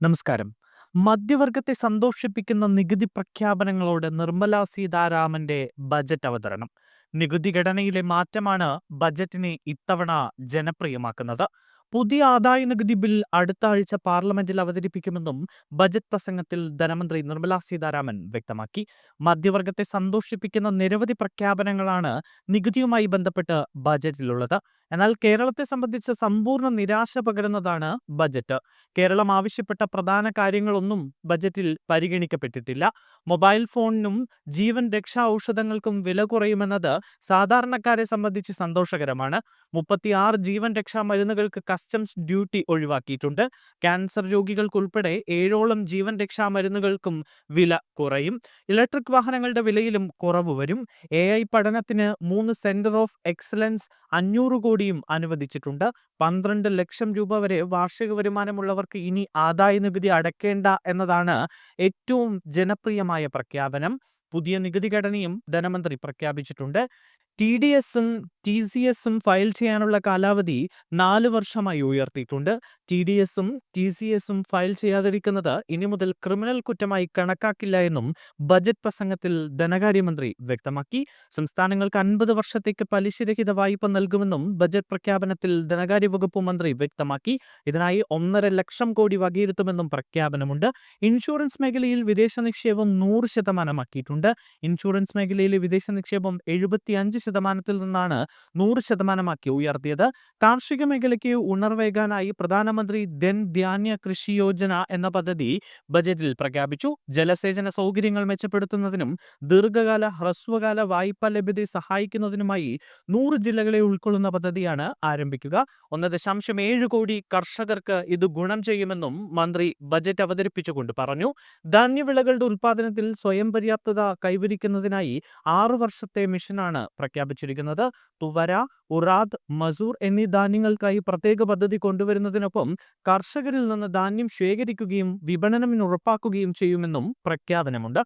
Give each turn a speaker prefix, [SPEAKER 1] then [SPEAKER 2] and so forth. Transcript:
[SPEAKER 1] നമസ്കാരം. മധ്യവർഗത്തെ സന്തോഷിപ്പിക്കുന്ന നികുതി പ്രഖ്യാപനങ്ങളോട് നിർമ്മല സീതാരാമന്റെ ബജറ്റ് അവതരണം. നികുതി ഘടനയിലെ മാറ്റമാണ് ബജറ്റിനെ ഇത്തവണ ജനപ്രിയമാക്കുന്നത്. പുതിയ ആദായ നികുതി ബിൽ അടുത്ത ആഴ്ച പാർലമെന്റിൽ അവതരിപ്പിക്കുമെന്നും ബജറ്റ് പ്രസംഗത്തിൽ ധനമന്ത്രി നിർമ്മല സീതാരാമൻ വ്യക്തമാക്കി. മധ്യവർഗത്തെ സന്തോഷിപ്പിക്കുന്ന നിരവധി പ്രഖ്യാപനങ്ങളാണ് നികുതിയുമായി ബന്ധപ്പെട്ട് ബജറ്റിലുള്ളത്. എന്നാൽ കേരളത്തെ സംബന്ധിച്ച് സമ്പൂർണ നിരാശ പകരുന്നതാണ് ബജറ്റ്. കേരളം ആവശ്യപ്പെട്ട പ്രധാന കാര്യങ്ങളൊന്നും ബജറ്റിൽ പരിഗണിക്കപ്പെട്ടിട്ടില്ല. മൊബൈൽ ഫോണിനും ജീവൻ രക്ഷാ ഔഷധങ്ങൾക്കും വില കുറയുമെന്നത് സാധാരണക്കാരെ സംബന്ധിച്ച് സന്തോഷകരമാണ്. മുപ്പത്തിയാറ് ജീവൻ രക്ഷാ മരുന്നുകൾക്ക് കസ്റ്റംസ് ഡ്യൂട്ടി ഒഴിവാക്കിയിട്ടുണ്ട്. ക്യാൻസർ രോഗികൾക്കുൾപ്പെടെ ഏഴോളം ജീവൻ രക്ഷാ മരുന്നുകൾക്കും വില കുറയും. ഇലക്ട്രിക് വാഹനങ്ങളുടെ വിലയിലും കുറവ് വരും. എ പഠനത്തിന് മൂന്ന് സെന്റർ ഓഫ് എക്സലൻസ് അഞ്ഞൂറ് കോടിയും അനുവദിച്ചിട്ടുണ്ട്. പന്ത്രണ്ട് ലക്ഷം രൂപ വരെ വാർഷിക വരുമാനമുള്ളവർക്ക് ഇനി ആദായ നികുതി അടയ്ക്കേണ്ട എന്നതാണ് ഏറ്റവും ജനപ്രിയമായ പ്രഖ്യാപനം. പുതിയ നികുതി ഘടനയും ധനമന്ത്രി പ്രഖ്യാപിച്ചിട്ടുണ്ട്. ടി ഡി എസും ടി സി എസും ഫയൽ ചെയ്യാനുള്ള കാലാവധി നാല് വർഷമായി ഉയർത്തിയിട്ടുണ്ട്. ടി ഡി എസും ടി സി എസും ഫയൽ ചെയ്യാതിരിക്കുന്നത് ഇനി മുതൽ ക്രിമിനൽ കുറ്റമായി കണക്കാക്കില്ല എന്നും ബജറ്റ് പ്രസംഗത്തിൽ ധനകാര്യമന്ത്രി വ്യക്തമാക്കി. സംസ്ഥാനങ്ങൾക്ക് അൻപത് വർഷത്തേക്ക് പലിശരഹിത വായ്പ നൽകുമെന്നും ബജറ്റ് പ്രഖ്യാപനത്തിൽ ധനകാര്യ വകുപ്പ് മന്ത്രി വ്യക്തമാക്കി. ഇതിനായി ഒന്നര ലക്ഷം കോടി വകയിരുത്തുമെന്നും പ്രഖ്യാപനമുണ്ട്. ഇൻഷുറൻസ് മേഖലയിൽ വിദേശ നിക്ഷേപം നൂറ് ശതമാനമാക്കിയിട്ടുണ്ട്. ഇൻഷുറൻസ് മേഖലയിലെ വിദേശ നിക്ഷേപം എഴുപത്തിയഞ്ച് ശതമാനത്തിൽ നിന്നാണ് നൂറ് ശതമാനമാക്കി ഉയർത്തിയത്. കാർഷിക മേഖലയ്ക്ക് ഉണർവേകാനായി പ്രധാനമന്ത്രി ധൻ ധാന്യ കൃഷി യോജന എന്ന പദ്ധതി ബജറ്റിൽ പ്രഖ്യാപിച്ചു. ജലസേചന സൗകര്യങ്ങൾ മെച്ചപ്പെടുത്തുന്നതിനും ദീർഘകാല ഹ്രസ്വകാല വായ്പ ലഭ്യത സഹായിക്കുന്നതിനുമായി നൂറ് ജില്ലകളെ ഉൾക്കൊള്ളുന്ന പദ്ധതിയാണ് ആരംഭിക്കുക. ഒന്ന് ദശാംശം ഏഴ് കോടി കർഷകർക്ക് ഇത് ഗുണം ചെയ്യുമെന്നും മന്ത്രി ബജറ്റ് അവതരിപ്പിച്ചുകൊണ്ട് പറഞ്ഞു. ധാന്യവിളകളുടെ ഉൽപാദനത്തിൽ സ്വയം പര്യാപ്തത കൈവരിക്കുന്നതിനായി ആറു വർഷത്തെ മിഷനാണ് പ്രഖ്യാപിച്ചിരിക്കുന്നത്. തുവര ഉറാദ് മസൂർ എന്നീ ധാന്യങ്ങൾക്കായി പ്രത്യേക പദ്ധതി കൊണ്ടുവരുന്നതിനൊപ്പം കർഷകരിൽ നിന്ന് ധാന്യം ശേഖരിക്കുകയും വിപണനം ഉറപ്പാക്കുകയും ചെയ്യുമെന്നും പ്രഖ്യാപനമുണ്ട്.